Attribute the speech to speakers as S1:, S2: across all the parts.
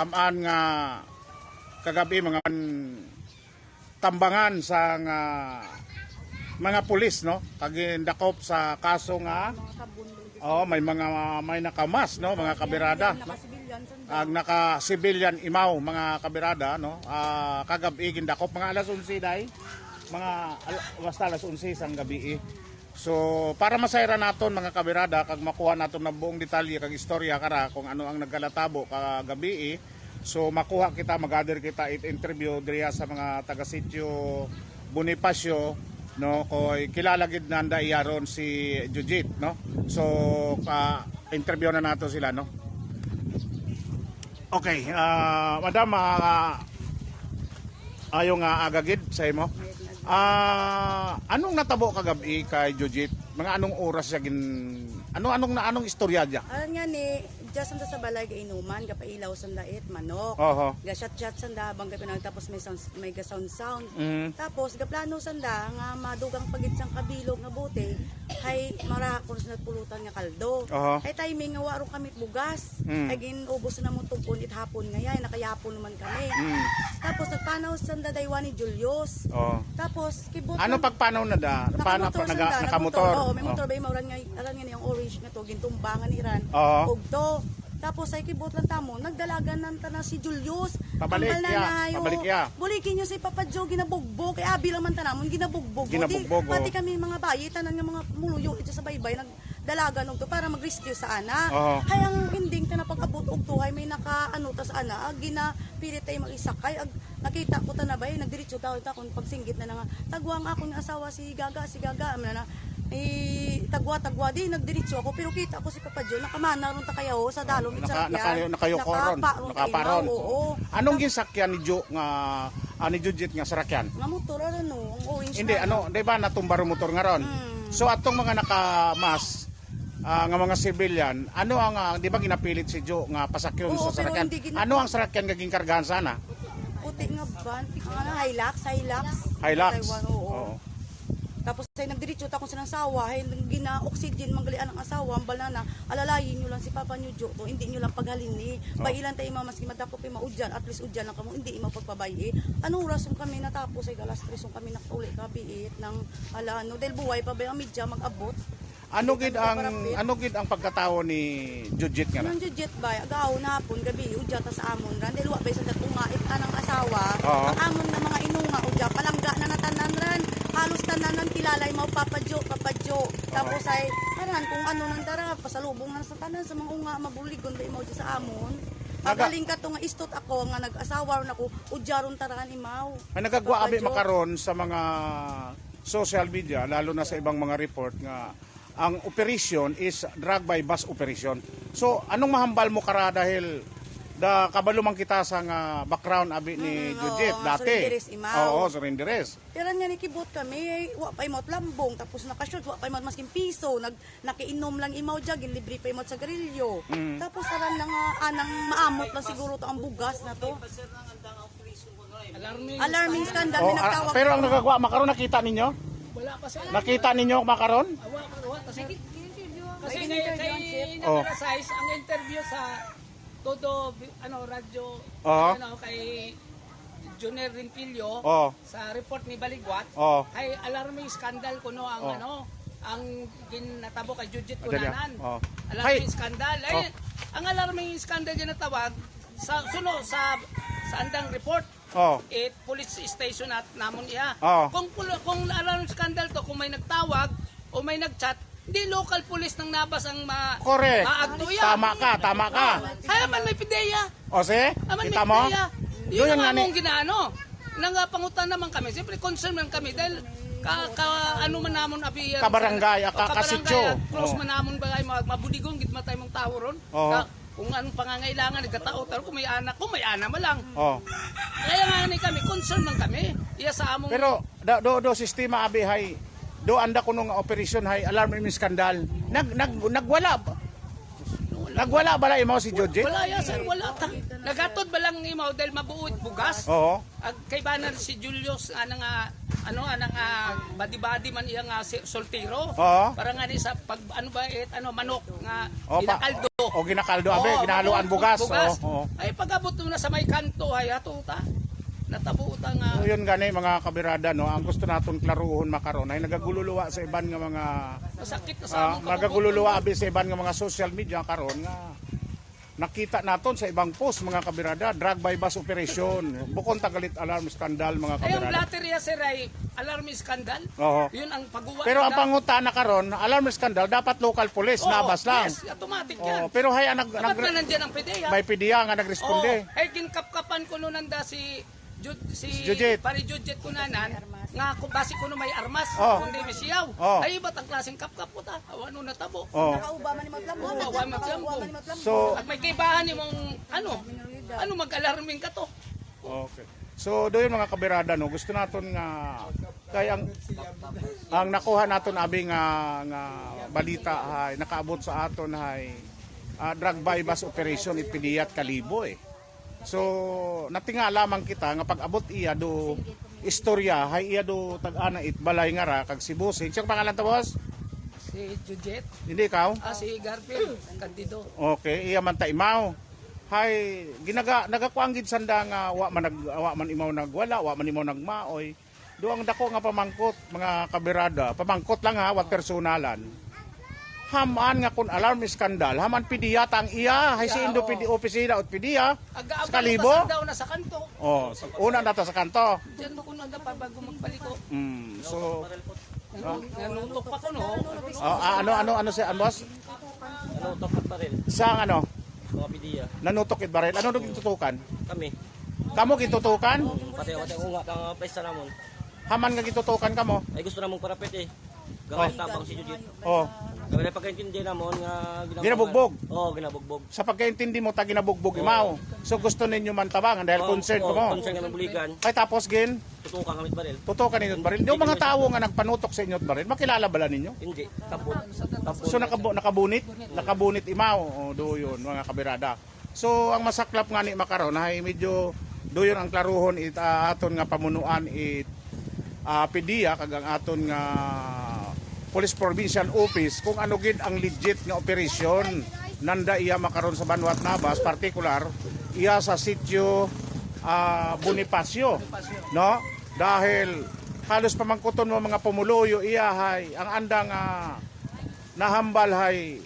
S1: Tamaan nga kagabi mga tambangan sa nga mga pulis no? Kagindakop sa kaso nga oh may mga may nakamas no? Mga kabirada. Ang naka civilian imaw mga kabirada no? Ah, kagabi gindakop mga alas 11 day. Mga basta alas 11 sang gabi eh. So para masayra naton mga kabirada kag makuha naton ng buong detalye kag istorya kara kung ano ang nagkalatabo kagabi eh. So makuha kita magather kita it interview diriya sa mga taga sitio Bonifacio no koy kilala gid nanda iyaron si Jujit no. So ka interview na nato sila no. Okay, ah madam ah, ayo nga agagid sa imo. Ah, anong natabo kagabi kay Jujit? Mga anong oras siya gin ano anong na anong istorya dia?
S2: Alam nga ni, just sa balay ga inuman, gapailaw sa dait, manok.
S1: Oho.
S2: Ga shot shot sanda bang pinag tapos may sound may ga sound sound.
S1: Mm.
S2: Tapos ga plano sanda nga madugang pagit sang kabilog nga bote hay mara kun sa pulutan nga kaldo.
S1: Oho.
S2: Ay timing nga waro kami bugas.
S1: Mm.
S2: Ay ginubos na mo tupon it hapon nga yan, nakayapon naman kami.
S1: Mm.
S2: Tapos nagpanaw sanda daywan ni Julius.
S1: Oh.
S2: Tapos kibot
S1: Ano pagpanaw na da?
S2: Nakamotor
S1: pa naga nakamotor?
S2: Oo, may motor ba yung mauran nga, alam nga yung orange nga to, gintumbangan ni Ran.
S1: Oo.
S2: Og to. Tapos ay kibot lang tamo, nagdalagan ng tanan si Julius.
S1: Pabalik
S2: Tambal na
S1: ya,
S2: nayo.
S1: pabalik ya.
S2: Bulikin niyo si Papa Joe ginabugbog. Kay abi lang man tanamon ginabugbog.
S1: Ginabugbog,
S2: Di, Pati
S1: oh.
S2: kami mga bayi, tanan nga mga muluyo ito sa baybay, nagdalagan og to para mag-rescue sa ana.
S1: Oo.
S2: Hay ang ending ta na pag-abot og tuhay may naka ano ta sa ana, ag gina pilit tay mag-isakay ag nakita ko ta na bay nagdiretso ta ta kun pagsinggit na nga tagwang ako ng asawa si Gaga si Gaga amna na eh tagwa tagwa di nagdiretso ako pero kita ko si Papa Joe nakamana ron ta kayo sa dalom
S1: Naka, naka, nakayoko ron. Nakaparon.
S2: Oo.
S1: Anong ginsakyan ni Jo nga ah, ni Jujit nga sarakyan?
S2: Nga motor ano, ang orange
S1: Hindi ano, 'di ba natumbaro motor nga ron?
S2: Mm.
S1: So atong mga nakamas ah, nga mga civilian, ano ang ah, 'di ba ginapilit si Jo nga pasakyon
S2: Oo,
S1: sa sarakyan? Ano ang sarakyan nga ginkargahan sana?
S2: Puti nga van, ano, Hilux, Hilux.
S1: Hilux.
S2: Taiwan, oo.
S1: Oo.
S2: Tapos ay nagdiretso ta ko sa ng sawa, hay gina oxygen manggalian ang asawa, ang banana, alalayin nyo lang si Papa nyo Jo, to, hindi nyo lang paghalin ni.
S1: Oh.
S2: Bailan tayo maski madakop yung maudyan, at least udyan lang kamo, hindi mo pagpabayi. Anong oras yung kami natapos ay galas 3 yung kami nakauli kabiit ng ala ano, dahil buhay pa ba yung media mag-abot.
S1: Ano gid ang ano gid ang pagkatao ni Jujit nga na?
S2: Nang jet ba, agaw na hapon, gabi, udya ta sa amon ran, dahil wa ba sa datungait anang asawa,
S1: Oo.
S2: ang amon na mga inunga udya, palangga na natanan ran, halos tanan ng kilalay mo, papadyo, papadyo, tapos ay, aran, kung ano nang dara, pasalubong na sa tanan, sa mga unga, mabuligon ba imaw dyan sa amon, Pagaling ka to nga istot ako nga nag-asawa ron ako udyaron taran imaw.
S1: Ay nagagwa abi makaron sa mga social media lalo na sa ibang mga report nga ang operation is drug by bus operation. So anong mahambal mo kara dahil da kabalo man kita sa nga background abi ni
S2: Mm,
S1: Judith
S2: oo,
S1: dati.
S2: Surinderes, Imaw.
S1: Oo, Surinderes.
S2: Pero nga nikibot kami, wa pa imot lambong, tapos nakashoot, wa pa imot masking piso, nag, nakiinom lang imaw dyan, libre pa imot sa garilyo.
S1: Mm.
S2: Tapos aran na nga, anang maamot lang siguro to ang bugas na to. Alarming scandal,
S1: Oh,
S2: may
S1: ah,
S2: nagtawag.
S1: pero ang nagagwa makaron nakita ninyo?
S3: Wala pa sila.
S1: Nakita ninyo makaron?
S3: Awa, awa, kasi, kasi kay, kay.
S1: Oh.
S3: Nagarasize, ang interview sa todo, ano, radyo,
S1: Oo.
S3: ano, kay Junior Rimpilyo,
S1: Oh,
S3: sa report ni Baligwat,
S1: oh.
S3: ay alarming scandal kuno ang
S1: Oh.
S3: ano, ang ginatabo kay Judith
S1: Madali,
S3: Kunanan.
S1: oh.
S3: Alarming
S1: Hay.
S3: scandal. Ay, ang alarming scandal ginatawag sa suno sa sa andang report
S1: Oh.
S3: it police station at namon iya.
S1: Oo.
S3: Kung pul- kung alarm scandal to, kung may nagtawag o may nagchat, di local police ng nabas ang ma
S1: Correct.
S3: maagto yan.
S1: Tama ka, tama ka.
S3: Kaya man may pideya.
S1: O se,
S3: Aman may
S1: kita mo?
S3: pideya.
S1: Doon
S3: Yun
S1: yan
S3: ang
S1: nga ni-
S3: among ginaano. Nang uh, pangutan naman kami, siyempre concern man kami dahil ka, ka ano man namon abi yan.
S1: Kabarangay,
S3: O,
S1: ka-
S3: kabarangay,
S1: kasityo.
S3: at Close
S1: Oo.
S3: man namon bagay mag mabudigong gid matay mong tawo ron.
S1: Oo.
S3: Ka- kung anong pangangailangan nagkatao taro kung may anak, kung may anak man lang.
S1: Oh.
S3: Kaya nga ni kami, concern man kami. Iya sa among
S1: Pero do do sistema abi hay do anda kuno nga operation hay alarm imong skandal. Nag nag nagwala ba? Nagwala bala imo si Judge?
S3: Wala ya sir, wala ta. Nagatod ba lang imaw dahil mabuot bugas?
S1: Oo.
S3: Ag kay banar si Julius nga nga ano nga nga badi-badi man iya nga si- soltero.
S1: Oo.
S3: Para nga ni sa pag ano ba it ano manok nga
S1: O, pa-
S3: ginakaldo.
S1: O ginakaldo abe, ginahaluan bugas.
S3: bugas.
S1: Oo. oo.
S3: Ay pag-abot mo na sa may kanto ay ato ta. Natabo ta nga
S1: So yun gani mga kabirada no, ang gusto naton klaruhon makaron ay nagagululuwa sa iban nga mga
S3: masakit na sa
S1: uh,
S3: among
S1: nagagululuwa abi sa iban nga mga social media karon nga nakita naton sa ibang post mga kabirada drug by bus operation bukon tagalit alarm scandal mga kabirada
S3: blatter ya sir ay alarm scandal.
S1: Oo.
S3: Yun ang pagguwa.
S1: pero ang
S3: nila.
S1: pangutana karon alarm scandal dapat local police
S3: Oo,
S1: nabas lang
S3: Yes, automatic yan.
S1: oh, pero hay nag,
S3: Dapat
S1: nag-
S3: na nandiyan ang PDEA.
S1: may PDA nga nagresponde
S3: Oh, ay ginkapkapan ko nun nanda si Jud, si,
S1: Si Judget.
S3: Pari Judget kunanan nga kung basi ko no may armas
S1: Oh.
S3: kundi may siyaw.
S1: Oh.
S3: Ay iba't ang klaseng kapkap ko ta. Ano natabo.
S1: oh.
S2: Nakauba man ni Maglambong.
S3: Maglambong.
S2: Nakauba man ni Maglambong.
S1: so
S3: At may kaibahan ni mong ano, ano mag-alarming ka to.
S1: Okay. So doon mga kabirada no, gusto naton nga kay ang ang nakuha naton abi nga nga balita hay nakaabot sa aton hay ah, drug by bus operation ipiniyat kalibo eh. So natinga lamang kita nga pag abot iya do istorya hay iya do tag-ana it balay nga ra kag si Busing. Siyang pangalan ta boss?
S3: Si Judget,
S1: Hindi ikaw?
S3: ah, si Garfield, kandido.
S1: Okay, iya man ta imaw. Hay, ginaga nagakuang gid sanda nga wa man nag wa man imaw nagwala, wa man imaw nagmaoy. Do ang dako nga pamangkot mga kabirada, pamangkot lang ha, wa personalan. Haman nga kun alarm skandal, haman pidiya tang iya, hay si Indo pidi opisina at pidiya.
S3: Aga
S1: Sa kalibo?
S3: daw na sa kanto.
S1: Oh, una nato sa kanto.
S3: Diyan ko nanda pa bago magpaliko.
S1: Mm, so
S3: Nanutok pa ko no.
S1: ah, ah, ano ano ano si boss?
S4: Ano, tokat pa rin.
S1: Sa ano?
S4: Pidiya.
S1: Nanutok it baril. Ano nung gitutukan?
S4: Kami.
S1: Kamo gitutukan?
S4: Pati pati ako nga kang pesta namon.
S1: Haman nga gitutukan kamo?
S4: Ay gusto namong parapit eh. Gawin tabang si Jujit.
S1: Oh,
S4: Kami na pagkaintindi namon nga ginagawa-
S1: Ginabugbog?
S4: Oo, ginabugbog.
S1: sa pagkaintindi mo ta ginabugbog imaw. So gusto ninyo man tabangan dahil
S4: Oo,
S1: concerned ko
S4: oo,
S1: mo.
S4: Concern kami buligan.
S1: Kay tapos gin,
S4: Tutukan kami baril.
S1: tutukan ninyo at baril. Yung mga tao nga nagpanutok sa inyo baril, makilala bala ninyo?
S4: Hindi. Tapon. Tapon.
S1: So nakabu nakabunit, nakabunit imaw. O do yun mga kabirada. So ang masaklap nga ni makaron ay medyo do yun ang klaruhon it ah, aton nga pamunuan it uh, pidiya kag ang aton nga Police Provincial Office kung ano gid ang legit nga operasyon. Nanda iya makaron sa Banwat Nabas particular iya sa sitio ah, Bonifacio no? Dahil halos pamangkuton mo mga pumuluyo iya hay ang andang nga nahambal hay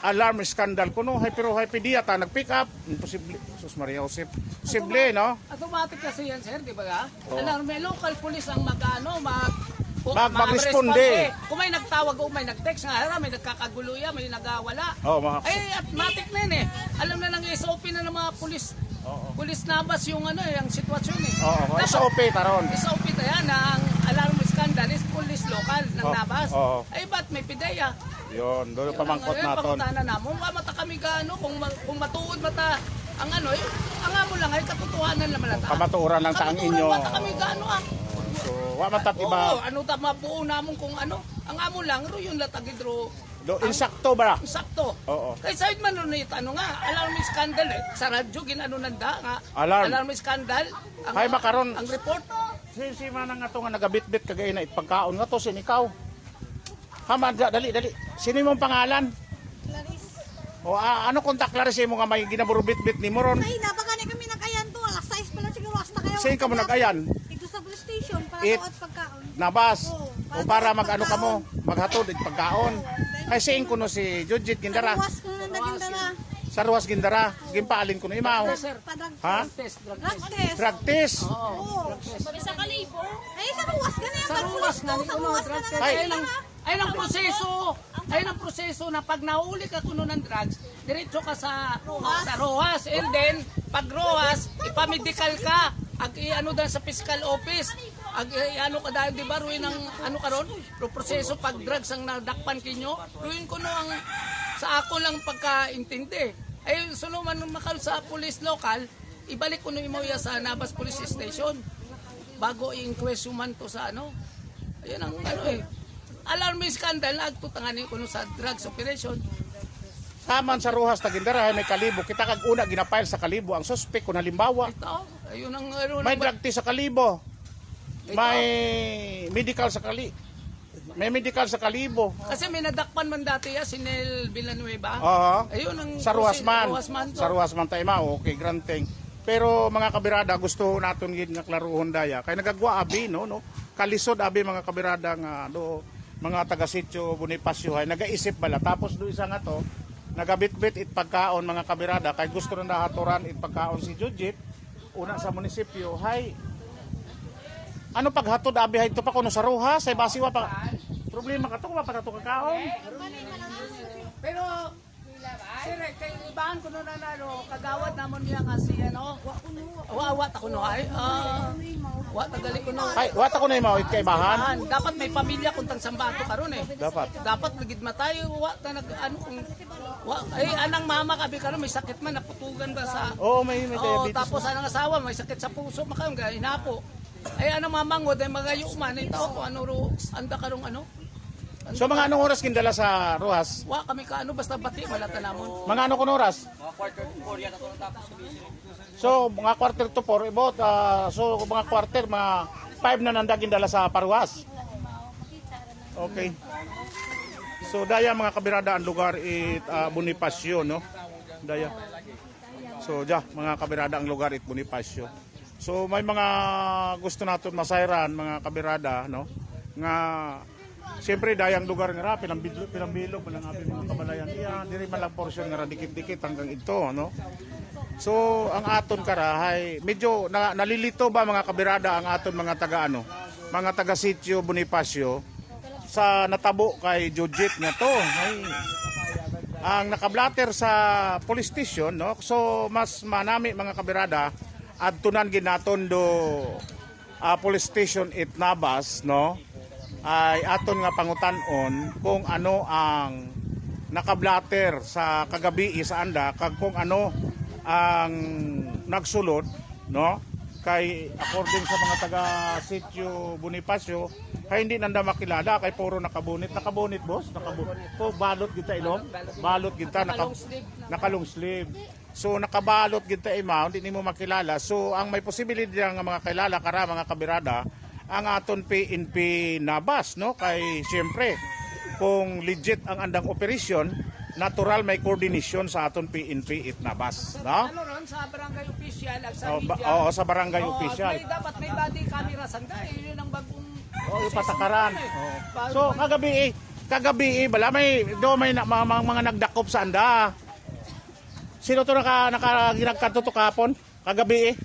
S1: alarm scandal kuno hay pero hay pidiya ta nag pick up. Imposible. Sus Maria Josep posible no?
S3: Automatic kasi yan, sir, di ba ga? Alam, may local police ang mag-ano, mag...
S1: Mag- mag-responde.
S3: mag-responde. Kung may nagtawag o may nag-text nga, harap, may nagkakagulo yan, may nagawala.
S1: oh mga
S3: Ay, automatic na yun eh. Alam na ng SOP na ng mga pulis.
S1: Oo.
S3: Pulis nabas yung ano, yung sitwasyon eh.
S1: Oo,
S3: Dapat,
S1: SOP taron.
S3: SOP na yan, ang alarm scandal is police local ng
S1: Oo,
S3: nabas.
S1: oo.
S3: Ay, ba't may pideya?
S1: Yon, do pamangkot
S3: Ang-
S1: naton.
S3: Pangutana na mo, mata kami gaano kung kung matuod mata ang ano, eh, ang amo lang ay katotohanan naman ata.
S1: Kamatuoran lang sa ang inyo.
S3: mata kami gaano ah.
S1: Wa man tat
S3: Oo,
S1: iba.
S3: ano ta mabuo namon kung ano. Ang amo lang ro yung latagid ro
S1: Do insakto ba?
S3: sakto.
S1: Oo.
S3: Kay side man ron ito, ano nga, alarm scandal eh. Sa radyo ginano nanda nga.
S1: Alarm.
S3: scandal. Ang,
S1: Hay, makaron.
S3: Ang report.
S1: Si si manang nga to nga nagabitbit kagay na ipagkaon nga to sin ikaw. Hama da- dali dali. Sino imong pangalan? O ah, ano kontak Clarice mo nga may ginaburubit-bit ni Moron?
S5: Ay, napakani kami nakayan to. Alas 6 pa lang siguro. Hasta kayo.
S1: Saan ka mo nag-ayan?
S5: Pagkaon.
S1: Nabas. O para mag-ano ka mo, maghatod ig pagkaon. Kay siin ko no si Judgit Gindara. Sa Ruas Gindara, gimpaalin ko no imaw. Ha?
S3: drug test.
S2: Sa kalibo.
S5: Ay, sa ruwas ka na yan.
S3: Sa kuno test.
S1: Ay.
S3: Ay nang proseso. Ay nang proseso na pag nahuli ka kuno ng drugs, diretso ka sa sa ROAS and then pag ROAS, ipamedical ka. Ag ano dan sa fiscal office. Ag i- ano ka dahil di ba ruin ang ano karon? Pro proseso pag drugs ang nadakpan kinyo. Ruin ko no ang sa ako lang pagkaintindi. Ay suluman nung makal sa police local, ibalik ko no imo ya sa Nabas Police Station bago i-inquest man to sa ano. Ayan ang ano eh. Alarm scandal na agtutanganin ko no sa drugs operation.
S1: Taman sa Ruhas Tagindara may kalibo. Kita kag una ginapile sa kalibo ang suspect kung halimbawa
S3: Ito, ayun ang ano,
S1: may drug sa kalibo. May medical sa kali. May medical sa kalibo.
S3: Kasi may nadakpan man dati ya, si Nel Villanueva.
S1: Oo.
S3: Ayun ang
S1: Sa. Ruhasman
S3: to.
S1: Sa Ruhasman tayo mao. Okay, granting. Pero mga kabirada, gusto naton gid nga klaruhon daya. Kay nagagwa abi no, no. Kalisod abi mga kabirada nga do mga taga sitio Bonifacio hay nagaisip bala tapos do isa nga to nagabitbit it pagkaon mga kabirada kay gusto na nahaturan it pagkaon si Jujit una sa munisipyo hay ano paghatod abi hay to pa kuno sa ruha sa basiwa pa problema ka to kung mapatato ka kaon
S3: Pero, sir, kay ibahan ko na ano, kagawad namon niya kasi ano, wa wa ta kuno ay, ah, wa tagali kuno.
S1: ay wata ko na yung mga kaibahan
S3: Ibahan, dapat may pamilya kuntang sambato karon eh.
S1: dapat
S3: Dapat magid matay wa ta nag ano kung wa ay anang mama kabi karon may sakit man naputugan ba sa
S1: Oo, may, may diabetes.
S3: tapos anang asawa may sakit sa puso makam ga inapo. Ay anang mamangod ay magayo man ito ko ano ro anda karong ano.
S1: So mga anong oras kindala sa Ruhas?
S3: Wa kami ka ano basta bati malata namon.
S1: Mga ano kun oras?
S4: Mga quarter to four yata ito natapos.
S1: So mga quarter to 4 about ah, so mga quarter mga 5 na nandagin dala sa Paruhas. Okay. So daya mga kabirada ang lugar it uh, Bonifacio no. Daya. So ja mga kabirada ang lugar it Bonifacio. So may mga gusto naton masayran mga kabirada no? Nga Siyempre dayang lugar nga ra pinambilog pinambilog man ang aming mga kabalayan. Iya diri man lang portion nga dikit-dikit hanggang ito no. So ang aton kara hay medyo na, nalilito ba mga kabirada ang aton mga taga ano? Mga taga sitio Bonifacio sa natabo kay Jujit nga to hay. Ang nakablatter sa police station no? So mas manami mga kabirada adtunan ginaton do ah, police station it Nabas no? Ay aton nga pangutan-on kung ano ang nakablatter sa kagabi sa anda kag kung ano ang nagsulod no? Kay according sa mga taga sitio Bonifacio kay hindi nanda makilala kay puro nakabunit. Nakabunit boss? Nakabunit. Po balot kita ilong? Balot. Kita naka, naka long sleeve so nakabalot kita imaw hindi nimo makilala so ang may posibilidad nga mga kilala kara mga kabirada ang aton PNP nabas no kay siyempre kung legit ang andang operasyon natural may coordination sa aton PNP it nabas no
S3: Ano ron sa barangay official ag sa
S1: Oh,
S3: media.
S1: oo, sa barangay
S3: Oo,
S1: official.
S3: May, dapat may body camera sanda eh. Yun ang bagong
S1: Oh, patakaran.
S3: eh. Bago
S1: So kagabi eh, kagabi eh, bala may do may mga, mga, mga nagdakop sa anda. Sino to naka naka ginagkanto to kahapon? Kagabi eh.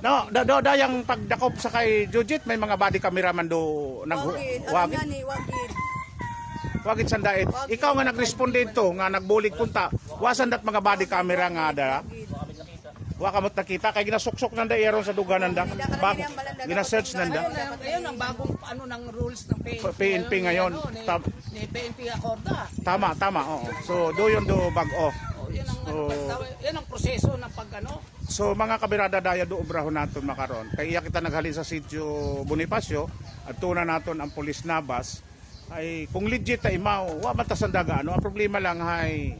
S1: No, do, do, do yung pagdakop sa kay Jujit may mga body camera man do nag
S2: Wagid, ano
S1: wagit
S2: wagid.
S1: wagit sandait. Ikaw nga nag-respond dito nga nagbulig punta. Wasan dat mga body camera nga da. Wa kamot nakita kay ginasuksok nanda iron sa dugan nanda. Bago gina-search nanda.
S3: Ayun, ang bagong ano ng rules ng PNP.
S1: PNP ngayon.
S3: Ano, ni, PNP Acorda.
S1: Tama, tama. Oo. So do yun do bag-o.
S3: Yan ang ano, basta, yan ang proseso ng pag ano.
S1: So mga kabirada daya do obrahon naton makaron. Kay iya kita naghalin sa sitio Bonifacio at tuna naton ang pulis nabas ay kung legit ta imaw wa man ta sandaga ano ang problema lang hay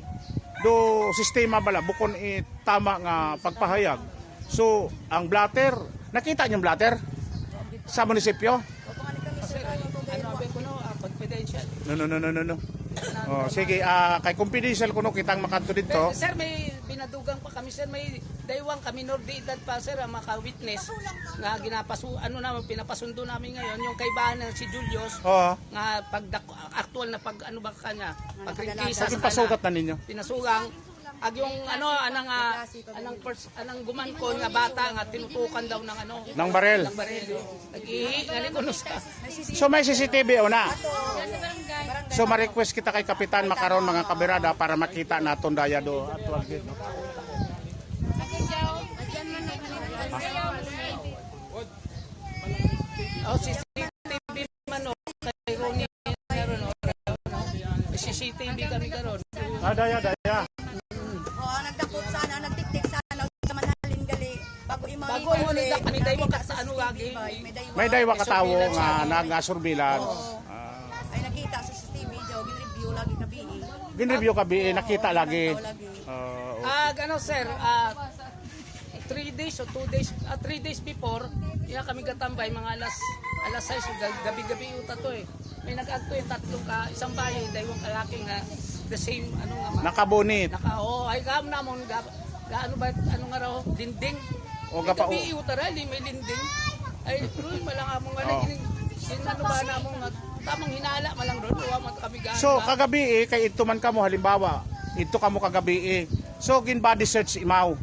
S1: do sistema bala bukon it tama nga pagpahayag. So ang blatter nakita niyo blatter sa munisipyo?
S3: Ano ah,
S1: no no no. no. Oh, sige, ah kay confidential kuno kitang makanto dito.
S3: Sir, may binadugang pa kami, sir. May daywang kami, minor de edad pa, sir, ang maka-witness nga ginapasu, ano naman, pinapasundo namin ngayon, yung kaibahan ng si Julius,
S1: Oo.
S3: nga pag actual na pag ano ba kanya, pag ringkisa
S1: Sige
S3: sa
S1: pasugat na ninyo.
S3: pinasugang, ag yung ano, anang, ah, anang, pers, anang gumangkon nga bata nga tinutukan daw ng ano,
S1: Nang barel.
S3: ng baril. Nag-ihi, ko no sa,
S1: So may CCTV o na? So ma-request kita kay Kapitan Makaron mga kabirada para makita naton daya do actual gid, no?
S3: oh, CCTV man no, kay Ronnie, meron no, may CCTV kami karon.
S1: Ah, daya daya.
S2: Oo, nagdakop sana, nagtiktik sana, sa manhalin gali. Bago imang
S3: Bago mo ni kami dayo ka sa ano lagi.
S1: May daywa ka tawo
S3: surveillance
S1: nga
S3: lagi.
S2: Gin-review
S1: ka bi nakita lagi.
S2: Lagi.
S1: Oo.
S3: Ah, gano sir, ah, three days o two days, ah, three days before, iya kami gatambay, mga alas, alas 6, o ga- gabi-gabi uta to eh. May nag-agto yung tatlong ka, isang bayo, daywang kalaki nga, the same, ano nga, ma-
S1: Nakabunit.
S3: naka, oh, ay kam namon, ga, ga, ano ba, ano nga raw, dinding.
S1: O, gapa-
S3: gabi uta ra, di may dinding. Ay, ruy, malang among nga,
S1: Oh.
S3: ano ba namong, nga, tamang hinala malang ron, uwa man kami gaan.
S1: So kagabi eh, kay ito man kamo halimbawa, ito kamo kagabi eh. So gin body search imaw.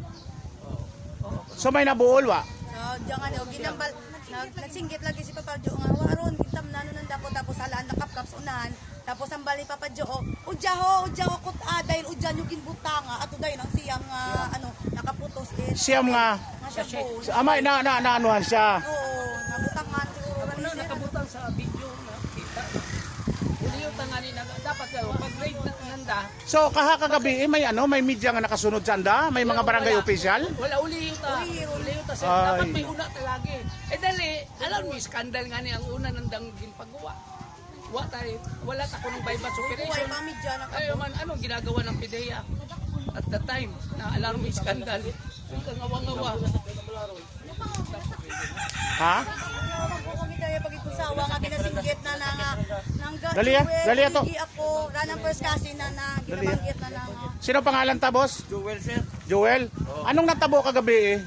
S1: So may nabuol wa.
S2: So, diyan nga, o, ginambal, nag, nagsinggit lagi si Papa Jo nga, waron, kitam na nun dako, tapos halaan nakapkaps unahan, tapos ang bali Papa Jo, o, udya ho, udya ho, kut, ah, dahil udya nyo ginbutanga, ato dahil ang siyang, ah, ano, nakaputos eh.
S1: Siyam nga
S2: siya
S1: amay na na naanuhan siya.
S2: Oo, nabutangan siguro.
S3: Una
S2: ni sir.
S3: nakabutan sa video na kita. Uliyo tangani na dapat kayo pag nanda.
S1: So kaha kagabi eh, may ano, may media nga nakasunod sa anda, may mga barangay
S3: Wala.
S1: official.
S3: Wala uliyo ta.
S2: Uliyo.
S3: Uliyo ta sir.
S1: Ay.
S3: Dapat may una talagi. Eh dali, alam mo skandal nga ni ang una nandang ginpagawa. Wa tayo, wala ta ko ng bypass operation. Ay man anong ginagawa ng PIDEA at the time na alarm skandal. Yung ngawa-ngawa.
S1: Ha?
S2: Ikusawa nga ginasinggit na na nga nang
S1: Dali ah, dali ah to.
S2: Hindi ako ranang first kasi na na ginabanggit na na nga.
S1: Sino pangalan ta, boss?
S4: Joel sir,
S1: Joel. Anong natabo kagabi eh?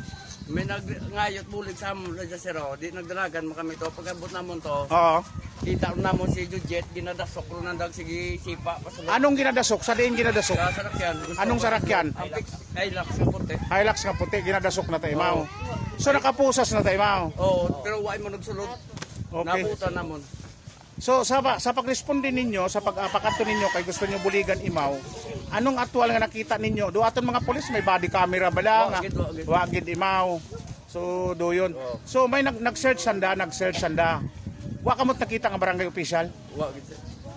S4: may nagngayot bulig sa amon sa Sero, di nagdanagan mo kami to. Pagkabot namon to,
S1: Oo.
S4: kita namon si Jujet, ginadasok ro nandag sige sipa pasulod.
S1: Anong ginadasok? Sa diin ginadasok?
S4: Sa sarakyan. gusto
S1: Anong
S4: ko-
S1: sarakyan?
S4: Ang fix, ay lak sa puti.
S1: Hilux nga puti, ginadasok na tayo imaw. So nakapusas na tayo imaw.
S4: Oo, pero why mo nagsulod?
S1: Okay.
S4: Nabutan namon.
S1: So sa sa pagresponde ninyo sa pag-apakanto ninyo kay gusto niyo buligan imaw, anong aktual nga nakita ninyo? Do aton mga pulis may body camera ba lang?
S4: Wa gid, wa gid.
S1: Wa gid imaw. So do yun. So may nag nag-search sanda, nag-search sanda. Wa kamot nakita nga barangay official.
S4: Wa gid.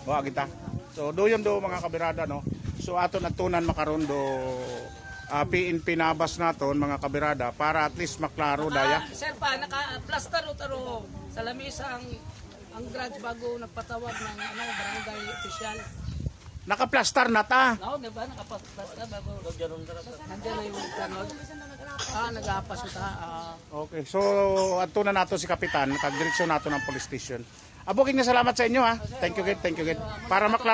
S1: Wa kita. So do yun do mga kabirada no. So aton atunan makaron do ah, PNP nabas naton mga kabirada para at least maklaro daya.
S3: Ah, sir pa, naka-plaster o taro sa lamisa ang ang drugs bago nagpatawag ng ano, barangay official.
S1: Nakaplastar na ta.
S3: No, di ba? Nakaplaster bago. Nandiyan na yung kanod. Ah, nag-aapas ita. Ah,
S1: Okay, so ato na nato si Kapitan, kag direksyon nato ng police station. Abokin nga salamat sa inyo ha. Thank you, Gid. Thank you, Gid. Para maklaro